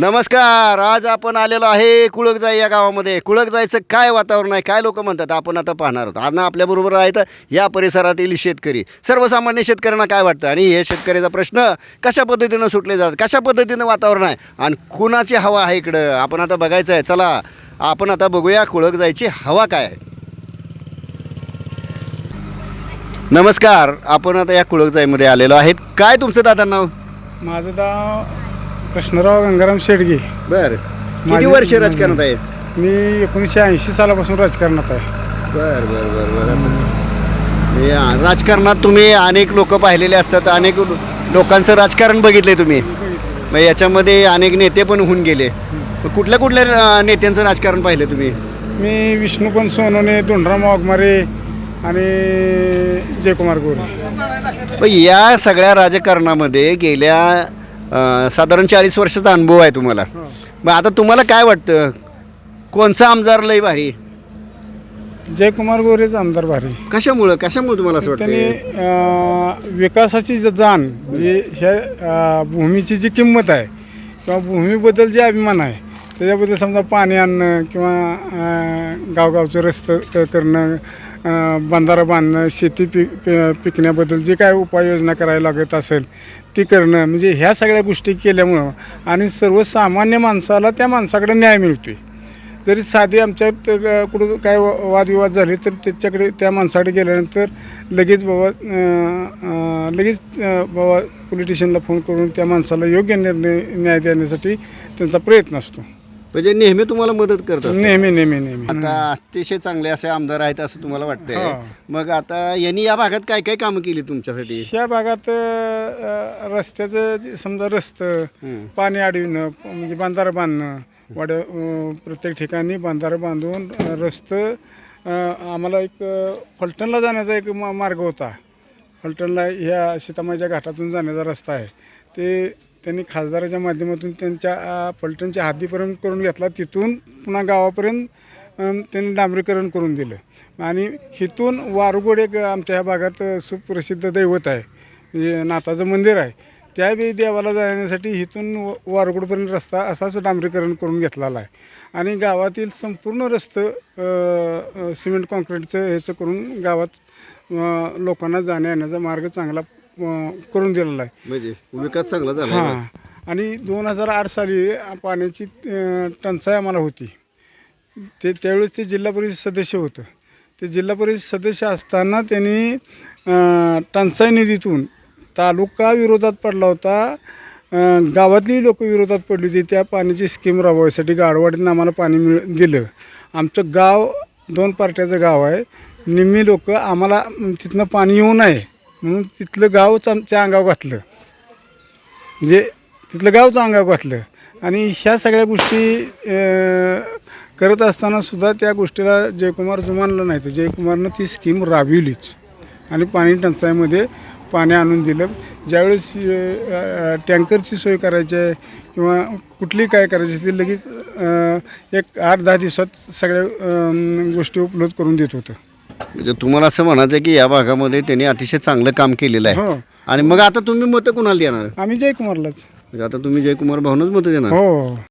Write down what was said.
नमस्कार आज आपण आलेलो आहे कुळकजाई या गावामध्ये. कुळकजाईचं काय वातावरण आहे काय लोक म्हणतात आपण आता पाहणार आहोत. आज ना आपल्याबरोबर आहेत या परिसरातील शेतकरी. सर्वसामान्य शेतकऱ्यांना काय वाटतं? आणि हे शेतकऱ्याचा प्रश्न कशा पद्धतीनं सुटले जातात कशा पद्धतीनं वातावरण आहे आणि कुणाची हवा आहे इकडं? आपण आता बघायचं आहे. चला आपण आता बघूया कुळकजाईची हवा काय आहे. नमस्कार आपण आता या कुळकजाईमध्ये आलेलो आहेत. काय तुमचं दादा नाव? माझं नाव कृष्णराव गंगाराम शेडगे. बरं. किती माझे- वर्ष राजकारणात आहेत मी एकोणीसशे ऐंशी सालापासून राजकारणात आहे. बर बर बर बर. हे आ- राजकारणात तुम्ही अनेक लोक पाहिलेले असतात अनेक लो- लोकांचं राजकारण बघितलंय तुम्ही. मग याच्यामध्ये अनेक नेते पण होऊन गेले. मग कुठल्या कुठल्या नेत्यांचं राजकारण पाहिलं तुम्ही? मी विष्णुपन सोनवणे दोंडराम वाघमारे आणि जयकुमार गोरे. मग या सगळ्या राजकारणामध्ये गेल्या अं, साधारण चाळीस वर्षाचा अनुभव आहे तुम्हाला. मग आता तुम्हाला काय वाटतं? कोणचा आमदार लय भारी? जयकुमार गोरेच आमदार भारी. कशामुळं? कशामुळे तुम्हाला असं त्यांनी वाटतं अं, विकासाची ज- जाण म्हणजे ह्या अं, भूमीची जी किंमत आहे किंवा भूमीबद्दल जे अभिमान आहे त्याच्याबद्दल समजा पाणी आणणं किंवा अं, गावगावचं रस्तं क- करणं बंधारा बांधणं शेती पिक पिकण्याबद्दल जे काय उपाययोजना करायला लागत असेल ती करणं म्हणजे ह्या सगळ्या गोष्टी केल्यामुळं आणि सर्वसामान्य माणसाला त्या माणसाकडे न्याय मिळतोय. जरी साधी आमच्यात कुठं काय वादविवाद झाले तर त्याच्याकडे त्या माणसाकडे गेल्यानंतर लगेच बाबा लगेच बाबा पोलिटिशियनला फोन करून त्या माणसाला योग्य निर्णय न्याय देण्यासाठी त्यांचा प्रयत्न असतो. म्हणजे नेहमी तुम्हाला मदत करतात नेहमी नेहमी नेहमी. आता अतिशय चांगले असे आमदार आहेत असं तुम्हाला वाटतंय. हा. मग आता यांनी या भागात काय काय कामं केली तुमच्यासाठी? ह्या भागात अ, रस्त्याचं जे समजा रस्तं. पाणी अडविणं म्हणजे बांधारं बांधणं वाड्या अ, प्रत्येक ठिकाणी बांधारं बांधून अ, रस्तं अ, आम्हाला एक अ, फलटणला जाण्याचा एक मा- मार्ग होता. फलटणला ह्या सीतामाईच्या घाटातून जाण्याचा रस्ता आहे. ते त्यांनी खासदाराच्या माध्यमातून त्यांच्या पलटणच्या फलटणच्या हद्दीपर्यंत करून घेतला. तिथून पुन्हा गावापर्यंत त्यांनी डांबरीकरण करून दिलं. आणि इथून वारुगोड एक आमच्या ह्या भागात सुप्रसिद्ध दैवत आहे. म्हणजे नाथाचं मंदिर आहे. त्यावेळी देवाला जाण्यासाठी इथून व- वारुगडपर्यंत रस्ता असाच डांबरीकरण करून घेतलेला आहे. आणि गावातील संपूर्ण रस्तं सिमेंट कॉन्क्रीटचं ह्याचं करून गावात लोकांना जाण्या येण्याचा मार्ग चांगला अ, करून दिलेला आहे. म्हणजे विकास चांगला झाला हां. आणि दोन हजार आठ साली पाण्याची अ, टंचाई आम्हाला होती. ते त्यावेळेस ते जिल्हा परिषद सदस्य होतं. ते जिल्हा परिषद सदस्य असताना त्यांनी अ, टंचाई निधीतून तालुका विरोधात पडला होता. अ, गावातली लोक विरोधात पडली होती. त्या पाण्याची स्कीम राबवायसाठी गाडवाडीतनं आम्हाला पाणी मिळ दिलं. आमचं गाव दोन पार्ट्याचं गाव आहे. निम्मी लोक आम्हाला तिथनं पाणी येऊ नये. म्हणून तिथलं गावच आमच्या अंगावर घातलं. म्हणजे तिथलं गावच अंगावर घातलं. आणि ह्या सगळ्या गोष्टी करत असताना सुद्धा त्या गोष्टीला जयकुमार जुमानलं नाही तर जयकुमारनं ती स्कीम राबविलीच. आणि पाणी टंचाईमध्ये पाणी आणून दिलं. ज्यावेळेस टँकरची सोय करायची आहे किंवा कुठली काय करायची ती लगेच एक आठ दहा दिवसात सगळ्या गोष्टी उपलब्ध करून देत होतं. म्हणजे तुम्हाला असं म्हणायचं आहे की या भागामध्ये त्यांनी अतिशय चांगलं काम केलेलं आहे. हो. आणि मग आता तुम्ही मतं कुणाला देणार? आम्ही जयकुमारलाच. म्हणजे आता तुम्ही जयकुमार भाऊनच मतं देणार? हो.